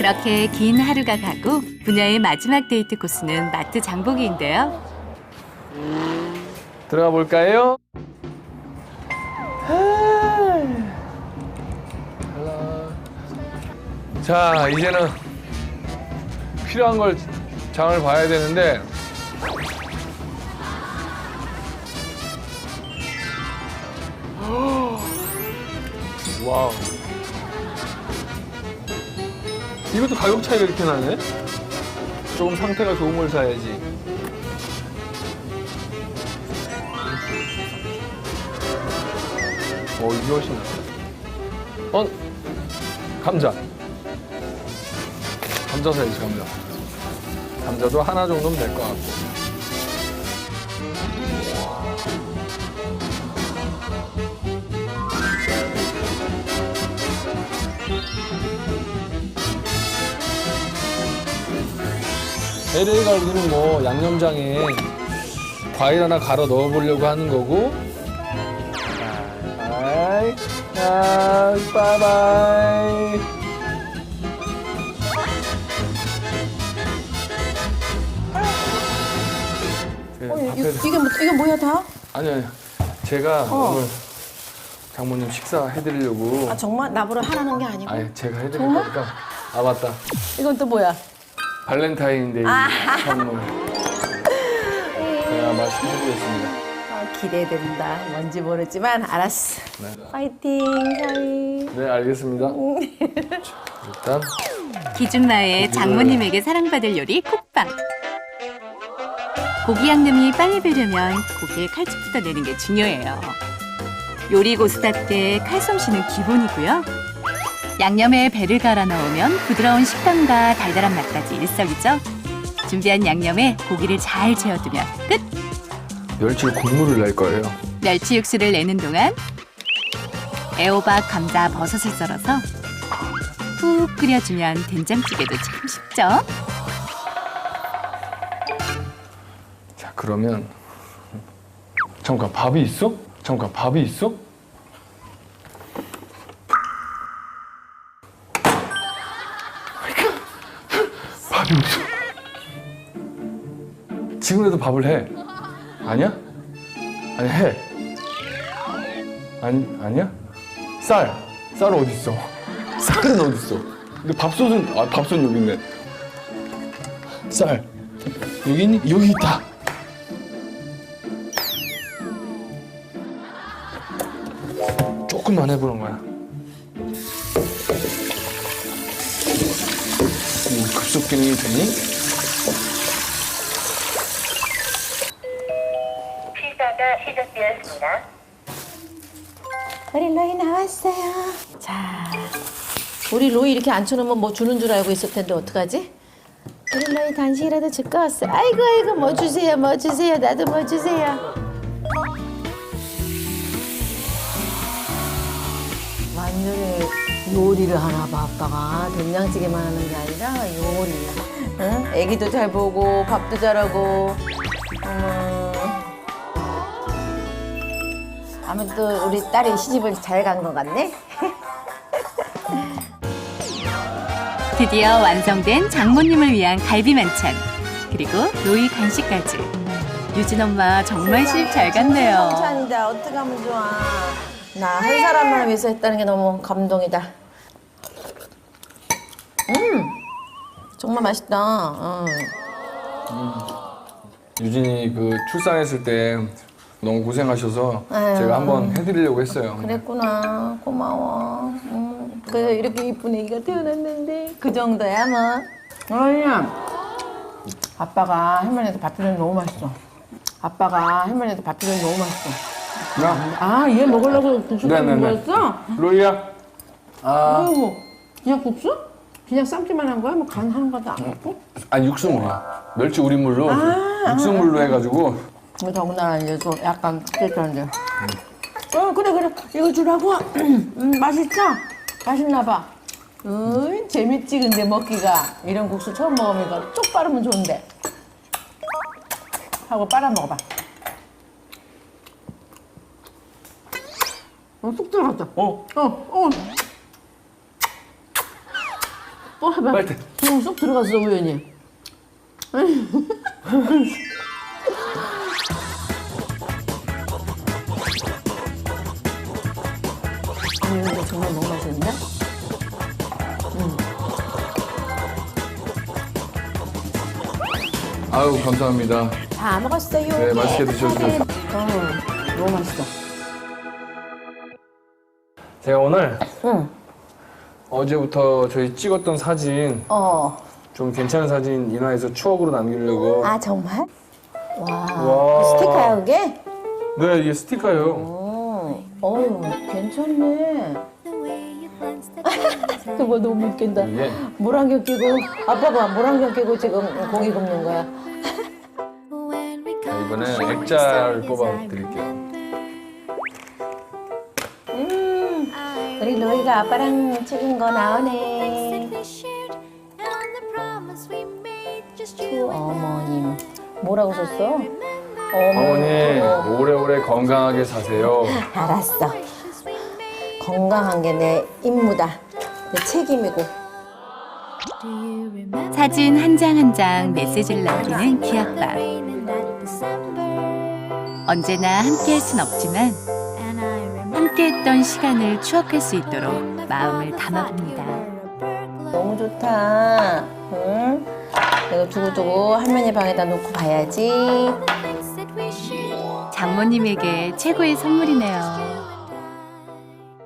그렇게 긴 하루가 가고 부녀의 마지막 데이트 코스는 마트 장보기인데요. 들어가 볼까요? 자, 이제는 필요한 걸 장을 봐야 되는데 와우. 이것도 가격 차이가 이렇게 나네? 조금 상태가 좋은 걸 사야지. 어, 이게 훨씬 낫다. 어? 감자. 감자 사야지, 감자. 감자도 하나 정도면 될 것 같고. LA 갈비는 뭐 양념장에 과일 하나 갈아 넣어보려고 하는 거고. 바이 아, 바이 바이. 어, 이게, 이게, 뭐, 이게 뭐야 다? 아니 아니. 제가 오늘 장모님 식사 해드리려고. 아 정말? 나보러 하라는 게 아니고? 아니 제가 해드릴 거니까. 아 맞다. 이건 또 뭐야? 발렌타인데이 선물 제가 말씀해드리겠습니다 아, 기대된다. 뭔지 모르지만 알았어. 네. 파이팅 사위. 네 알겠습니다 자, 일단 기준마의 장모님에게 사랑받을 요리 쿡방. 고기 양념이 빨리 배려면 고기에 칼집부터 내는 게 중요해요. 요리 고수답게 칼솜씨는 기본이고요. 양념에 배를 갈아 넣으면 부드러운 식감과 달달한 맛까지 일석이조. 준비한 양념에 고기를 잘 재워두면 끝. 멸치 국물을 낼 거예요 멸치 육수를 내는 동안 애호박, 감자, 버섯을 썰어서 푹 끓여주면 된장찌개도 참 쉽죠? 자 그러면 잠깐 밥이 있어? 잠깐 밥이 있어? 밥이 없어. 지금이라도 밥을 해. 아니야? 아니 해. 아니 아니야? 쌀. 쌀 어디 있어? 쌀은 어디 있어? 근데 밥솥은 아 밥솥 여기 있네. 쌀. 여기 있니? 여기 있다. 조금만 해보는 거야. 급속 기능이 되니? 피자가 시작되었습니다. 우리 로이 나왔어요. 자, 우리 로이 이렇게 앉혀놓으면 뭐 주는 줄 알고 있을 텐데 어떡하지? 우리 로이 간식이라도 줄거 왔어. 아이고 아이고 뭐 주세요 뭐 주세요 나도 뭐 주세요. 완전히 요리를 하나 봐 아빠가 된장찌개만 하는 게 아니라 요리. 응? 애기도 잘 보고 밥도 잘하고. 어머. 아무튼 우리 딸이 시집을 잘 간 것 같네. 드디어 완성된 장모님을 위한 갈비 만찬 그리고 로이 간식까지 유진 엄마 정말 시집 잘 갔네요. 성찬인데 어떻게 하면 좋아? 나 한 사람만 위해서 했다는 게 너무 감동이다. 음, 정말 맛있다. 음. 유진이 그 출산했을 때 너무 고생하셔서 아유. 제가 한번 해드리려고 했어요. 그랬구나. 고마워. 음, 그래 이렇게 이쁜 애기가 태어났는데 그 정도야 뭐. 아니야. 아빠가 할머니한테 밥 주는 너무 맛있어. 아빠가 할머니한테 밥 주는 너무 맛있어. 야, 아, 얘 먹으려고 국수 네 네 네. 끓인 거였어? 로이야. 아, 아이고, 그냥 국수? 그냥 삶기만 한 거야? 뭐간 하는 것도 안 먹고? 아니 육수물이야. 멸치 우린물로 육수물로 해가지고 이거 더군다나 이제 또 약간 끓였는데. 어, 그래, 그래. 이거 주라고. 음, 맛있죠? 맛있나 봐. 음, 재밌지, 근데 먹기가. 이런 국수 처음 먹으니까 쭉 빠르면 좋은데. 하고 빨아 먹어봐. 어, 쑥 들어갔다. 어 어, 어. 또 해봐. 빨리 돼. 응, 쏙 들어갔어 우연히. 음, 이거 정말 너무 맛있는데? 아유 감사합니다. 다 먹었어요. 네, 맛있게 드셔주세요. 어, 너무 맛있어. 제가 오늘 응. 어제부터 저희 찍었던 사진 어. 좀 괜찮은 사진 인화해서 추억으로 남기려고. 아 정말? 와. 와. 스티커야 그게? 네 이게 스티커예요. 어. 어유 괜찮네. 그거 너무 웃긴다. 이게 물안경 끼고 아빠 봐 물안경 끼고 지금 고기 굽는 거야. 자, 이번에 액자를 뽑아 드릴게요. 우리 너희가 아빠랑 찍은 거 나오네. 두 어머님 뭐라고 썼어? 어머니 어, 오래오래 건강하게 사세요. 알았어. 건강한 게 내 임무다. 내 책임이고. 사진 한 장 한 장 메시지를 남기는 기아빠. 언제나 함께할 순 없지만 함께했던 시간을 추억할 수 있도록 마음을 담아봅니다. 너무 좋다. 응? 이거 두고두고 할머니 방에다 놓고 봐야지. 장모님에게 최고의 선물이네요.